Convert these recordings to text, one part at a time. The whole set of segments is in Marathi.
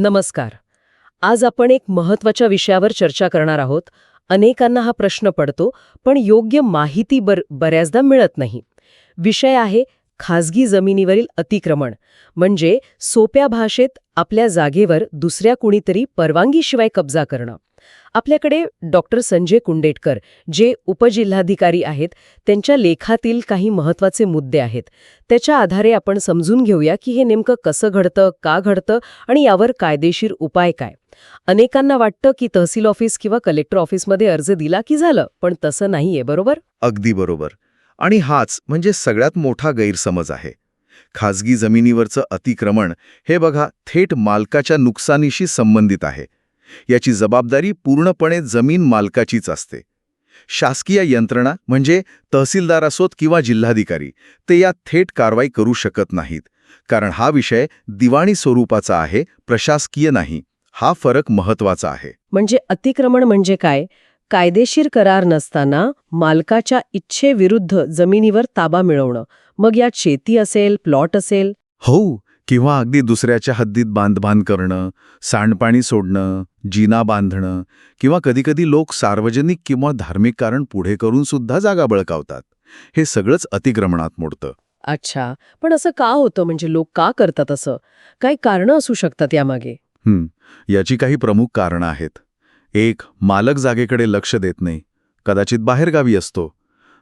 नमस्कार. आज आपण एक महत्त्वाच्या विषयावर चर्चा करणार आहोत. अनेकांना हा प्रश्न पडतो पण योग्य माहिती बर बऱ्याचदा मिळत नाही. विषय आहे खाजगी जमिनीवरील अतिक्रमण म्हणजे सोप्या भाषेत आपल्या जागेवर दुसऱ्या कुणीतरी परवानगीशिवाय कब्जा करणं. आपल्याकडे डॉक्टर संजय कुंडेटकर जे उपजिल्हाधिकारी आहेत त्यांच्या लेखातील काही महत्त्वाचे मुद्दे आहेत. त्याच्या आधारे आपण समजून घेऊया की हे नेमकं कसं घडतं का घडतं आणि यावर कायदेशीर उपाय काय. अनेकांना वाटतं की तहसील ऑफिस किंवा कलेक्टर ऑफिसमध्ये अर्ज दिला की झालं पण तसं नाहीये बरोबर? अगदी बरोबर. आणि हाच म्हणजे सगळ्यात मोठा गैरसमज आहे. खाजगी जमिनीवरचं अतिक्रमण हे बघा थेट मालकाच्या नुकसानीशी संबंधित आहे. याची जबाबदारी पूर्णपणे जमीन मालकाचीच असते. शासकीय यंत्रणा म्हणजे तहसीलदार असोत किंवा जिल्हाधिकारी ते यात थेट कारवाई करू शकत नाहीत. कारण हा विषय दिवाणी स्वरूपाचा आहे प्रशासकीय नाही. हा फरक महत्त्वाचा आहे. म्हणजे अतिक्रमण म्हणजे काय? कायदेशीर करार नसताना मालकाच्या इच्छेविरुद्ध जमिनीवर ताबा मिळवणं. मग यात शेती असेल प्लॉट असेल? हो किंवा अगदी दुसऱ्याच्या हद्दीत बांधबांध करणं सांडपाणी सोडणं जिना बांधणं किंवा कधीकधी लोक सार्वजनिक किंवा धार्मिक कारण पुढे करून सुद्धा जागा बळकावतात. हे सगळंच अतिक्रमणात मोडतं. अच्छा पण असं का होतं? म्हणजे लोक का करतात असं? काही कारणं असू शकतात यामागे. याची काही प्रमुख कारणं आहेत. एक मालक जागेकडे लक्ष देत नाही. कदाचित बाहेरगावी असतो.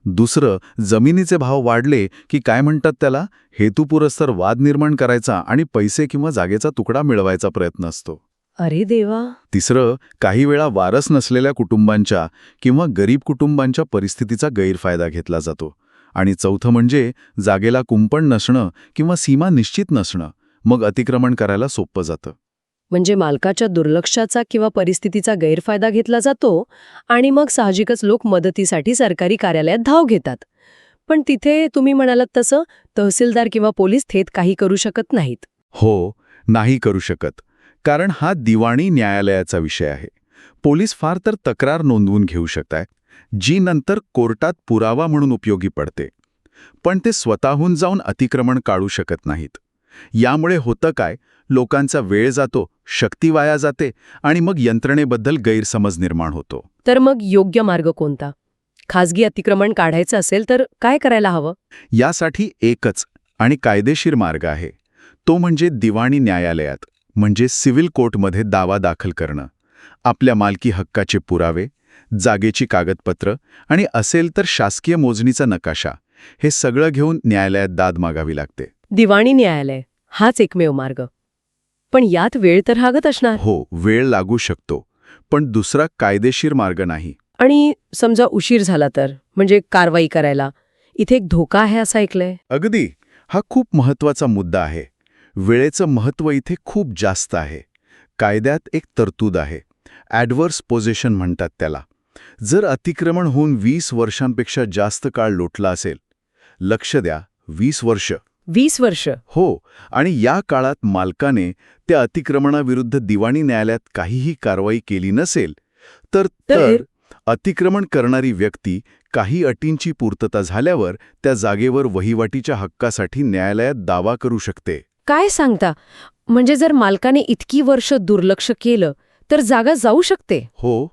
दुसरं जमिनीचे भाव वाढले की काय म्हणतात त्याला? हेतुपुरस्तर वाद निर्माण करायचा आणि पैसे किंवा जागेचा तुकडा मिळवायचा प्रयत्न असतो. अरे देवा! तिसरं काही वेळा वारस नसलेल्या कुटुंबांच्या किंवा गरीब कुटुंबांच्या परिस्थितीचा गैरफायदा घेतला जातो. आणि चौथं म्हणजे जागेला कुंपण नसणं किंवा सीमा निश्चित नसणं. मग अतिक्रमण करायला सोपं जातं. म्हणजे मालकाच्या दुर्लक्षाचा किंवा परिस्थितीचा गैरफायदा घेतला जातो आणि मग साहजिकच लोक मदतीसाठी सरकारी कार्यालयात धाव घेतात. पण तिथे तुम्ही म्हणालात तसं तहसीलदार किंवा पोलीस थेट काही करू शकत नाहीत. हो नाही करू शकत. कारण हा दिवाणी न्यायालयाचा विषय आहे. पोलीस फार तर तक्रार नोंदवून घेऊ शकतायत जी नंतर कोर्टात पुरावा म्हणून उपयोगी पडते. पण ते स्वतःहून जाऊन अतिक्रमण काढू शकत नाहीत. यामुळे होतं काय लोकांचा वेळ जातो शक्ती वाया जाते आणि मग यंत्रणेबद्दल गैरसमज निर्माण होतो. तर मग योग्य मार्ग कोणता? खाजगी अतिक्रमण काढायचं असेल तर काय करायला हवं? यासाठी एकच आणि कायदेशीर मार्ग आहे. तो म्हणजे दिवाणी न्यायालयात म्हणजे सिव्हिल कोर्टमध्ये दावा दाखल करणं. आपल्या मालकी हक्काचे पुरावे जागेची कागदपत्र आणि असेल तर शासकीय मोजणीचा नकाशा हे सगळं घेऊन न्यायालयात दाद मागावी लागते. दिवाणी न्यायालय हाच एकमेव मार्ग. पण यात वेळ तर हागत असणार. हो वेळ लागू शकतो पण दुसरा कायदेशीर मार्ग नाही. आणि समजा उशीर झाला तर म्हणजे कारवाई करायला इथे एक धोका आहे असं ऐकलंय. अगदी हा खूप महत्त्वाचा मुद्दा आहे. वेळेचं महत्त्व इथे खूप जास्त आहे. कायद्यात एक तरतूद आहे. ॲडवर्स पोझिशन म्हणतात त्याला. जर अतिक्रमण होऊन वीस वर्षांपेक्षा जास्त काळ लोटला असेल लक्ष द्या वीस वर्ष. वीस वर्ष. हो आणि या काळात मालकाने त्या अतिक्रमणाविरुद्ध दिवाणी न्यायालयात काहीही कारवाई केली नसेल तर तर? अतिक्रमण करणारी व्यक्ती काही अटींची पूर्तता झाल्यावर त्या जागेवर वहिवाटीच्या हक्कासाठी न्यायालयात दावा करू शकते. काय सांगता? म्हणजे जर मालकाने इतकी वर्ष दुर्लक्ष केलं तर जागा जाऊ शकते? हो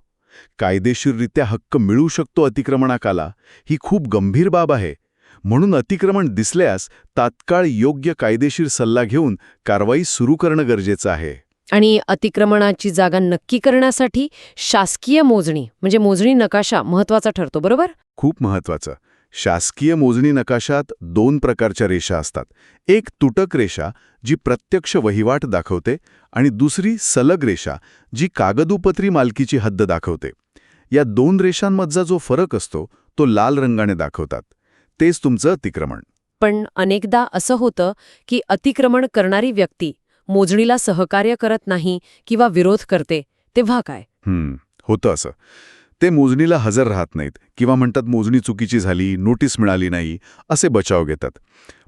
कायदेशीररित्या हक्क मिळू शकतो अतिक्रमणाकाला. ही खूप गंभीर बाब आहे. म्हणून अतिक्रमण दिसल्यास तात्काळ योग्य कायदेशीर सल्ला घेऊन कारवाई सुरू करणं गरजेचं आहे. आणि अतिक्रमणाची जागा नक्की करण्यासाठी शासकीय मोजणी म्हणजे मोजणी नकाशा महत्त्वाचा ठरतो बरोबर? खूप महत्वाचं शासकीय मोजणी नकाशात दोन प्रकारच्या रेषा असतात. एक तुटक रेषा जी प्रत्यक्ष वहिवाट दाखवते आणि दुसरी सलग रेषा जी कागदोपत्री मालकीची हद्द दाखवते. या दोन रेषांमधचा जो फरक असतो तो लाल रंगाने दाखवतात. तेच तुमचं अतिक्रमण. पण अनेकदा असं होतं की अतिक्रमण करणारी व्यक्ती मोजणीला सहकार्य करत नाही किंवा विरोध करते तेव्हा काय? होतं असं. ते मोजणीला हजर राहत नाहीत किंवा म्हणतात मोजणी चुकीची झाली नोटीस मिळाली नाही असे बचाव घेतात.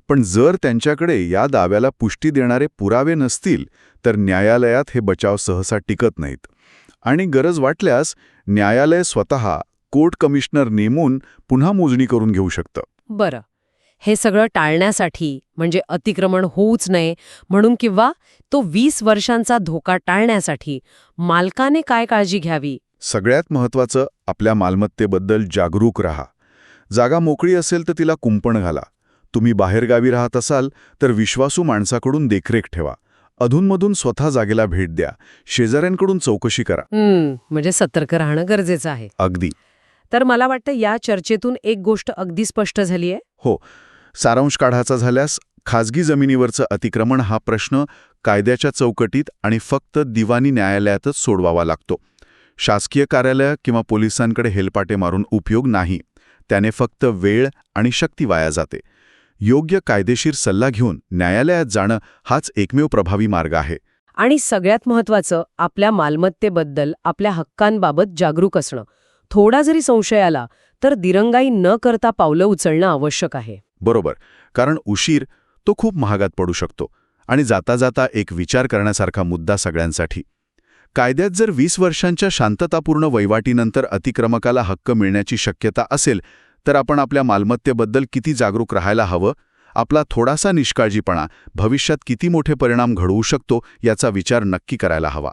पण जर त्यांच्याकडे या दाव्याला पुष्टी देणारे पुरावे नसतील तर न्यायालयात हे बचाव सहसा टिकत नाहीत. आणि गरज वाटल्यास न्यायालय स्वतः कोर्ट कमिशनर नेमून पुन्हा मोजणी करून घेऊ शकतं. बरं. हे सगळं टाळण्यासाठी म्हणजे अतिक्रमण होऊच नये म्हणून किंवा तो वीस वर्षांचा धोका टाळण्यासाठी मालकाने काय काळजी घ्यावी? सगळ्यात महत्वाचं आपल्या मालमत्तेबद्दल जागरूक राहा. जागा मोकळी असेल तर तिला कुंपण घाला. तुम्ही बाहेरगावी राहत असाल तर विश्वासू माणसाकडून देखरेख ठेवा. अधूनमधून स्वतः जागेला भेट द्या. शेजाऱ्यांकडून चौकशी करा. म्हणजे सतर्क राहणं गरजेचं आहे. अगदी. तर मला वाटतं या चर्चेतून एक गोष्ट अगदी स्पष्ट झाली आहे. हो. सारांश काढायचा झाल्यास खाजगी जमिनीवरचं अतिक्रमण हा प्रश्न कायद्याच्या चौकटीत आणि फक्त दिवाणी न्यायालयातच सोडवावा लागतो. शासकीय कार्यालय किंवा पोलिसांकडे हेलपाटे मारून उपयोग नाही. त्याने फक्त वेळ आणि शक्ती वाया जाते. योग्य कायदेशीर सल्ला घेऊन न्यायालयात जाणं हाच एकमेव प्रभावी मार्ग आहे. आणि सगळ्यात महत्वाचं आपल्या मालमत्तेबद्दल आपल्या हक्कांबाबत जागरूक असणं. थोडा जरी संशय आला तर दिरंगाई न करता पावलं उचलणं आवश्यक आहे. बरोबर. कारण उशीर तो खूप महागात पडू शकतो आणि जाता जाता एक विचार करण्यासारखा मुद्दा सगळ्यांसाठी. कायद्यात जर वीस वर्षांच्या शांततापूर्ण वैवाटीनंतर अतिक्रमकाला हक्क मिळण्याची शक्यता असेल तर आपण आपल्या मालमत्तेबद्दल किती जागरूक राहायला हवं? आपला थोडासा निष्काळजीपणा भविष्यात किती मोठे परिणाम घडवू शकतो याचा विचार नक्की करायला हवा.